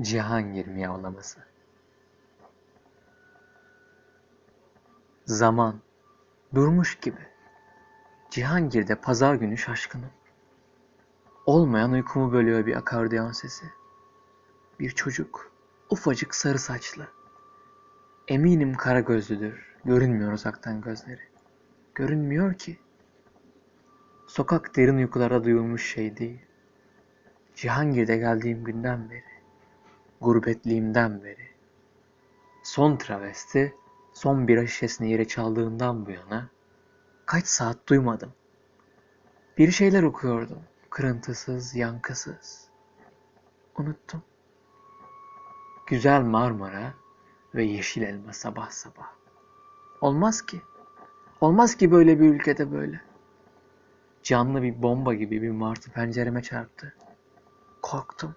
Cihangir miyavlaması. Zaman durmuş gibi. Cihangir'de pazar günü şaşkınım. Olmayan uykumu bölüyor bir akordeon sesi. Bir çocuk, ufacık sarı saçlı. Eminim kara gözlüdür. Görünmüyor uzaktan gözleri. Görünmüyor ki. Sokak derin uykulara duyulmuş şey değil. Cihangir'de geldiğim günden beri, gurbetliğimden beri, son travesti, son bira şişesini yere çaldığından bu yana kaç saat duymadım. Bir şeyler okuyordum, kırıntısız, yankısız. Unuttum. Güzel Marmara ve yeşil elma sabah sabah. Olmaz ki. Olmaz ki böyle bir ülkede böyle. Canlı bir bomba gibi bir martı pencereme çarptı. Korktum.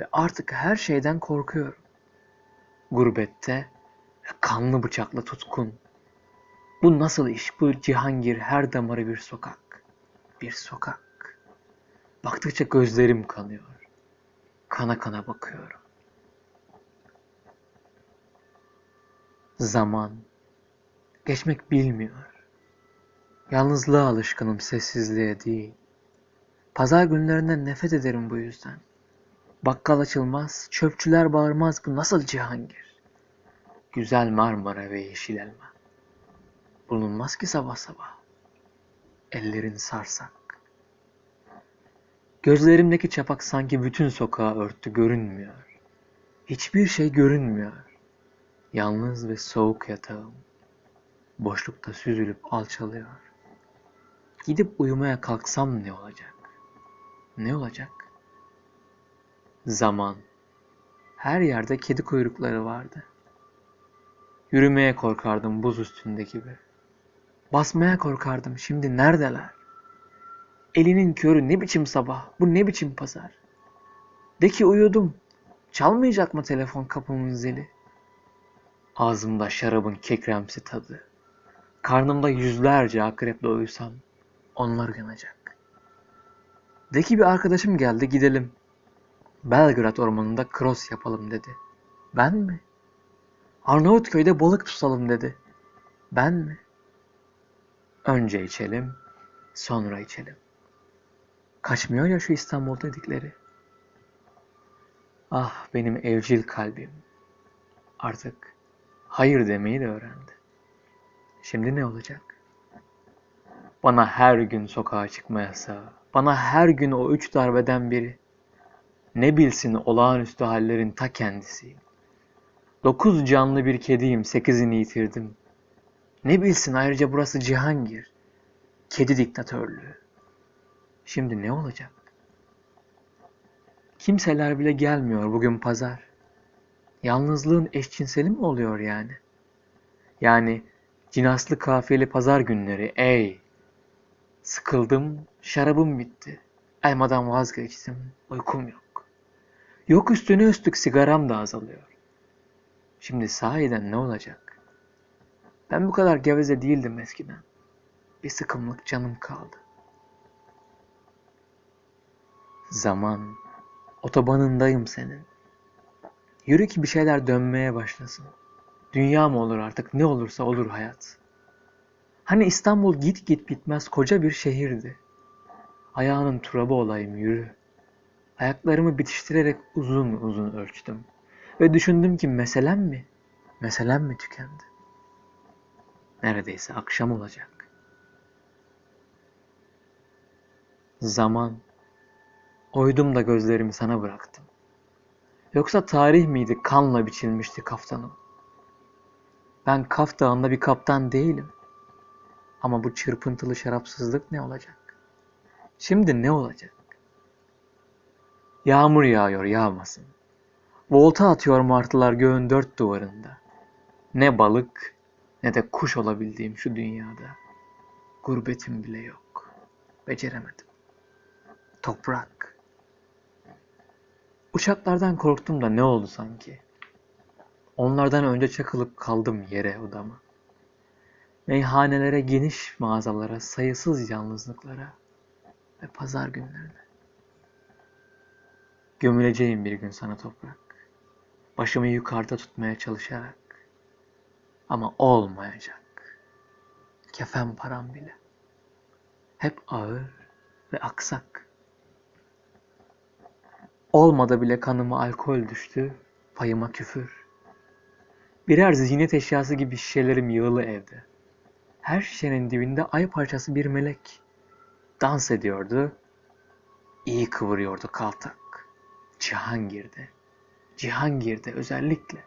Ve artık her şeyden korkuyorum. Gurbette kanlı bıçakla tutkun. Bu nasıl iş? Bu Cihangir her damarı bir sokak. Bir sokak. Baktıkça gözlerim kanıyor. Kana kana bakıyorum. Zaman geçmek bilmiyor. Yalnızlığa alışkınım, sessizliğe değil. Pazar günlerinden nefret ederim bu yüzden. Bakkal açılmaz, çöpçüler bağırmaz bu nasıl Cihangir? Güzel Marmara ve yeşil elma. Bulunmaz ki sabah sabah. Ellerin sarsak. Gözlerimdeki çapak sanki bütün sokağı örttü görünmüyor. Hiçbir şey görünmüyor. Yalnız ve soğuk yatağım. Boşlukta süzülüp alçalıyor. Gidip uyumaya kalksam ne olacak? Ne olacak? Zaman. Her yerde kedi kuyrukları vardı. Yürümeye korkardım buz üstünde gibi. Basmaya korkardım şimdi neredeler? Elinin körü ne biçim sabah, bu ne biçim pazar? De ki uyudum. Çalmayacak mı telefon kapımın zili? Ağzımda şarabın kekremsi tadı. Karnımda yüzlerce akreple uyusam onlar uyanacak. De ki bir arkadaşım geldi gidelim. Belgrad ormanında cross yapalım dedi. Ben mi? Arnavutköy'de balık tutalım dedi. Ben mi? Önce içelim, sonra içelim. Kaçmıyor ya şu İstanbul dedikleri. Ah benim evcil kalbim. Artık hayır demeyi de öğrendi. Şimdi ne olacak? Bana her gün sokağa çıkma yasağı. Bana her gün o üç darbeden biri. Ne bilsin olağanüstü hallerin ta kendisiyim. Dokuz canlı bir kediyim, sekizini yitirdim. Ne bilsin ayrıca burası Cihangir. Kedi diktatörlüğü. Şimdi ne olacak? Kimseler bile gelmiyor bugün pazar. Yalnızlığın eşcinseli mi oluyor yani? Yani cinaslı kafiyeli pazar günleri ey! Sıkıldım, şarabım bitti. Elmadan vazgeçtim, uykum yok. Yok üstüne üstlük sigaram da azalıyor. Şimdi sahiden ne olacak? Ben bu kadar geveze değildim eskiden. Bir sıkımlık canım kaldı. Zaman, otobanındayım senin. Yürü ki bir şeyler dönmeye başlasın. Dünya mı olur artık ne olursa olur hayat. Hani İstanbul git git bitmez koca bir şehirdi. Ayağının turabı olayım yürü. Ayaklarımı bitiştirerek uzun uzun ölçtüm. Ve düşündüm ki meselem mi? Meselem mi tükendi? Neredeyse akşam olacak. Zaman. Oydum da gözlerimi sana bıraktım. Yoksa tarih miydi kanla biçilmişti kaftanım? Ben Kaf Dağı'nda bir kaptan değilim. Ama bu çırpıntılı şarapsızlık ne olacak? Şimdi ne olacak? Yağmur yağıyor yağmasın. Volta atıyor martılar göğün dört duvarında. Ne balık ne de kuş olabildiğim şu dünyada. Gurbetim bile yok. Beceremedim. Toprak. Uçaklardan korktum da ne oldu sanki? Onlardan önce çakılıp kaldım yere odama. Meyhanelere, geniş mağazalara, sayısız yalnızlıklara ve pazar günlerine. Gömüleceğim bir gün sana toprak. Başımı yukarıda tutmaya çalışarak. Ama olmayacak. Kefen param bile. Hep ağır ve aksak. Olmadı bile kanıma alkol düştü, payıma küfür. Birer ziynet eşyası gibi şişelerim yığılı evde. Her şişenin dibinde ay parçası bir melek. Dans ediyordu, iyi kıvırıyordu kaltak. Cihangir'de. Cihangir'de özellikle.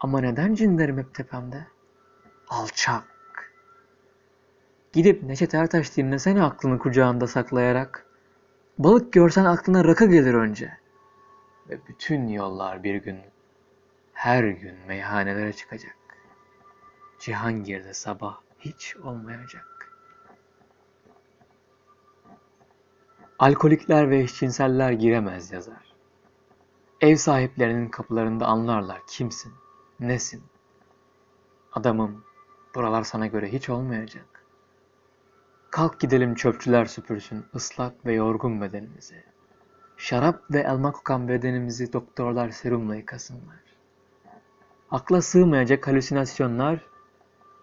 Ama neden cinlerim hep tepemde? Alçak. Gidip Neşet Ertaş dinlesene aklını kucağında saklayarak. Balık görsen aklına rakı gelir önce. Ve bütün yollar bir gün, her gün meyhanelere çıkacak. Cihangir'de sabah hiç olmayacak. Alkolikler ve eşcinseller giremez yazar. Ev sahiplerinin kapılarında anlarlar kimsin, nesin. Adamım, buralar sana göre hiç olmayacak. Kalk gidelim çöpçüler süpürsün ıslak ve yorgun bedenimizi. Şarap ve elma kokan bedenimizi doktorlar serumla yıkasınlar. Akla sığmayacak halüsinasyonlar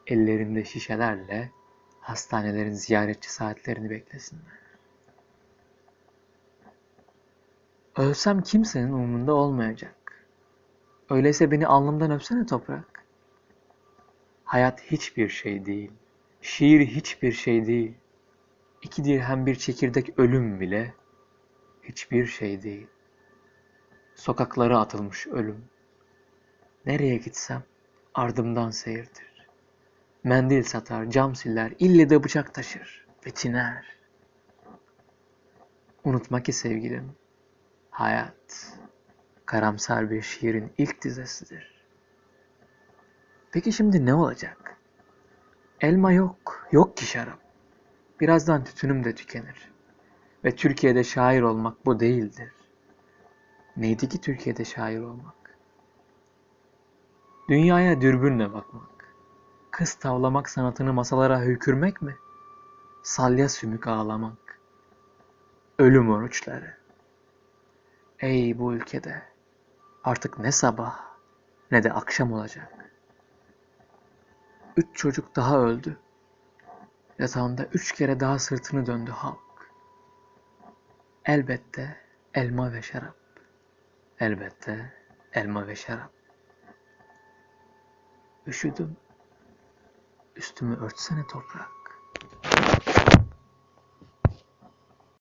ellerinde şişelerle hastanelerin ziyaretçi saatlerini beklesinler. Ölsem kimsenin umurunda olmayacak. Öyleyse beni alnımdan öpsene toprak. Hayat hiçbir şey değil. Şiir hiçbir şey değil. İki dirhem bir çekirdek ölüm bile hiçbir şey değil. Sokaklara atılmış ölüm. Nereye gitsem ardımdan seyirtir. Mendil satar, cam siller, ille de bıçak taşır ve tiner. Unutma ki sevgilim, hayat karamsar bir şiirin ilk dizesidir. Peki şimdi ne olacak? Elma yok, yok ki şarap. Birazdan tütünüm de tükenir. Ve Türkiye'de şair olmak bu değildir. Neydi ki Türkiye'de şair olmak? Dünyaya dürbünle bakmak. Kız tavlamak sanatını masalara hükürmek mi? Salya sümük ağlamak. Ölüm oruçları. Ey bu ülkede artık ne sabah ne de akşam olacak. Üç çocuk daha öldü. Yatağında üç kere daha sırtını döndü halk. Elbette elma ve şarap. Elbette elma ve şarap. Üşüdüm. Üstümü örtsene toprak.